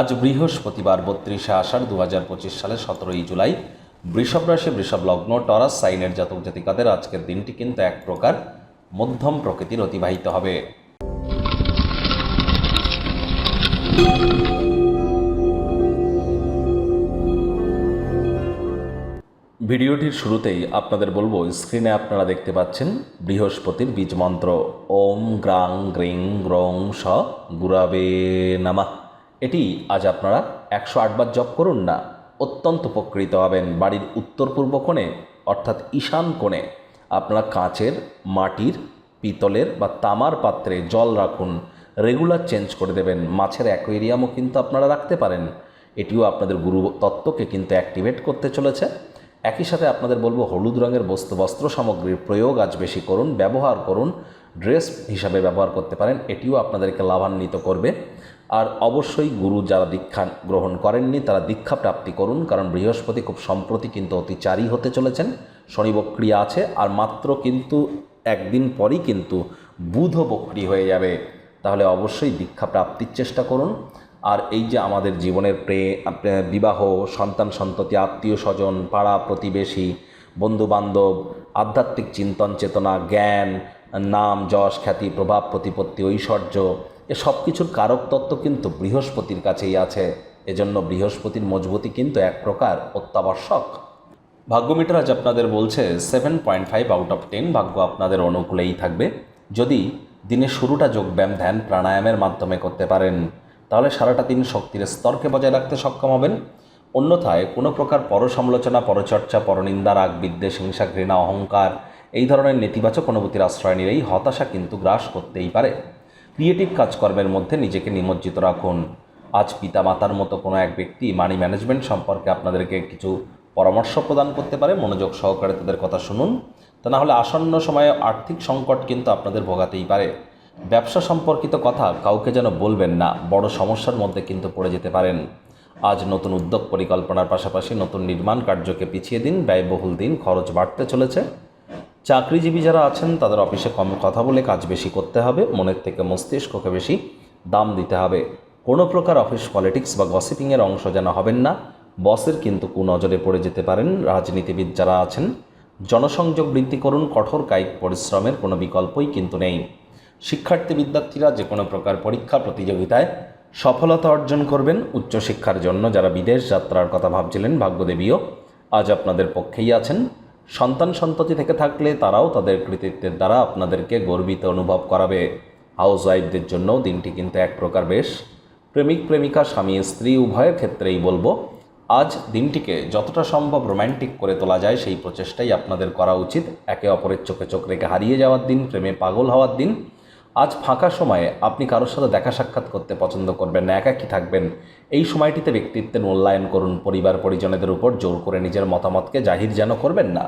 আজ বৃহস্পতিবার বত্রিশে আষাঢ় দু হাজার পঁচিশ সালের সতেরোই জুলাই। বৃষভ রাশি, বৃষভ লগ্ন, টরাস, সাইনের জাতক জাতিকাদের আজকের দিনটি কিন্তু এক প্রকার মধ্যম প্রকৃতির অতিবাহিত হবে। ভিডিওটির শুরুতেই আপনাদের বলব, স্ক্রিনে আপনারা দেখতে পাচ্ছেন বৃহস্পতির বীজ মন্ত্র। ওম গ্রাং গ্রিং গ্রং স গুরাবে নামা। এটি আজ আপনারা একশো আটবার জপ করুন না, অত্যন্ত উপকৃত হবেন বাড়ির উত্তর পূর্ব কোণে, অর্থাৎ ঈশান কোণে। আপনারা কাঁচের, মাটির, পিতলের বা তামার পাত্রে জল রাখুন, রেগুলার চেঞ্জ করে দেবেন, মাছের অ্যাকোয়েরিয়ামও কিন্তু আপনারা রাখতে পারেন। এটিও আপনাদের গুরু তত্ত্বকে কিন্তু অ্যাক্টিভেট করতে চলেছে। একই সাথে আপনাদের বলব হলুদ রঙের বস্তু বস্ত্র সামগ্রীর প্রয়োগ আজ বেশি করুন, ব্যবহার করুন, ড্রেস হিসাবে ব্যবহার করতে পারেন, এটিও আপনাদেরকে লাভান্বিত করবে। আর অবশ্যই গুরু যারা দীক্ষা গ্রহণ করেননি, তারা দীক্ষা প্রাপ্তি করুন, কারণ বৃহস্পতি খুব সম্প্রতি কিন্তু অতিচারী হতে চলেছেন শনি বক্রিয়া আছে, আর মাত্র কিন্তু একদিন পরই কিন্তু বুধ বক্রি হয়ে যাবে। তাহলে অবশ্যই দীক্ষা প্রাপ্তির চেষ্টা করুন। আর এই যে আমাদের জীবনের প্রে বিবাহ, সন্তান সন্ততি, আত্মীয় স্বজন, পাড়া প্রতিবেশী, বন্ধুবান্ধব, আধ্যাত্মিক চিন্তন চেতনা, জ্ঞান, নাম, যশ, খ্যাতি, প্রভাব, প্রতিপত্তি, ঐশ্বর্য, এ সব কিছুর কারক তত্ত্ব কিন্তু বৃহস্পতির কাছেই আছে। এজন্য বৃহস্পতির মজবুতি কিন্তু এক প্রকার অত্যাবশ্যক। ভাগ্যমিটার আজ আপনাদের বলছে seven point five out of ten ভাগ্য আপনাদের অনুকূলেই থাকবে। যদি দিনের শুরুটা যোগব্যায়াম, ধ্যান, প্রাণায়ামের মাধ্যমে করতে পারেন। তাহলে সারাটা দিন শক্তির স্তরকে বজায় রাখতে সক্ষম হবেন। অন্যথায় কোনো প্রকার পরসমালোচনা, পরচর্চা, পরনিন্দা রাগ বিদ্বেষ হিংসা ঘৃণা অহংকার এই ধরনের নেতিবাচক অনুভূতির আশ্রয় নিলেই হতাশা কিন্তু গ্রাস করতেই পারে। ক্রিয়েটিভ কাজকর্মের মধ্যে নিজেকে নিমজ্জিত রাখুন। আজ পিতামাতার মতো কোনো এক ব্যক্তি মানি ম্যানেজমেন্ট সম্পর্কে আপনাদেরকে কিছু পরামর্শ প্রদান করতে পারে, মনোযোগ সহকারে তাদের কথা শুনুন। তা না হলে আসন্ন সময়ে আর্থিক সংকট কিন্তু আপনাদের ভোগাতেই পারে। ব্যবসা সম্পর্কিত কথা কাউকে যেন বলবেন না, বড় সমস্যার মধ্যে কিন্তু পড়ে যেতে পারেন। আজ নতুন উদ্যোগ পরিকল্পনার পাশাপাশি নতুন নির্মাণ কার্যকে পিছিয়ে দিন, ব্যয়বহুল দিন, খরচ বাড়তে চলেছে। চাকরিজীবী যারা আছেন, তাদের অফিসে কম কথা বলে কাজ বেশি করতে হবে, মনের থেকে মস্তিষ্ককে বেশি দাম দিতে হবে। কোনো প্রকার অফিস পলিটিক্স বা গসিপিংয়ের অংশ যেন হবেন না, বসের কিন্তু কুনজরে পড়ে যেতে পারেন, রাজনীতিবিদ যারা আছেন। জনসংযোগ বৃদ্ধি করুন, কঠোর কায়িক পরিশ্রমের কোনো বিকল্পই কিন্তু নেই। শিক্ষার্থী বিদ্যার্থীরা যে কোনো প্রকার পরীক্ষা প্রতিযোগিতায় সফলতা অর্জন করবেন। উচ্চশিক্ষার জন্য যারা বিদেশ যাত্রার কথা ভাবছিলেন, ভাগ্যদেবীও আজ আপনাদের পক্ষেই আছেন। সন্তান সন্ততি থেকে থাকলে তারাও তাদের কৃতিত্বের দ্বারা আপনাদেরকে গর্বিত অনুভব করাবে। হাউস ওয়াইফদের জন্যও দিনটি কিন্তু এক প্রকার বেশ। প্রেমিক, প্রেমিকা, স্বামী, স্ত্রী, উভয়ের ক্ষেত্রেই বলব, আজ দিনটিকে যতটা সম্ভব রোম্যান্টিক করে তোলা যায় সেই প্রচেষ্টাই আপনাদের করা উচিত। একে অপরের চোখে চোখ রেখে হারিয়ে যাওয়ার দিন, প্রেমে পাগল হওয়ার দিন আজ ফাঁকা সময়ে আপনি কারোর সাথে দেখা সাক্ষাৎ করতে পছন্দ করবেন না, একাকী থাকবেন। এই সময়টিতে ব্যক্তিত্বের মূল্যায়ন করুন পরিবার পরিজনেদের উপর জোর করে নিজের মতামতকে জাহির যেন করবেন না।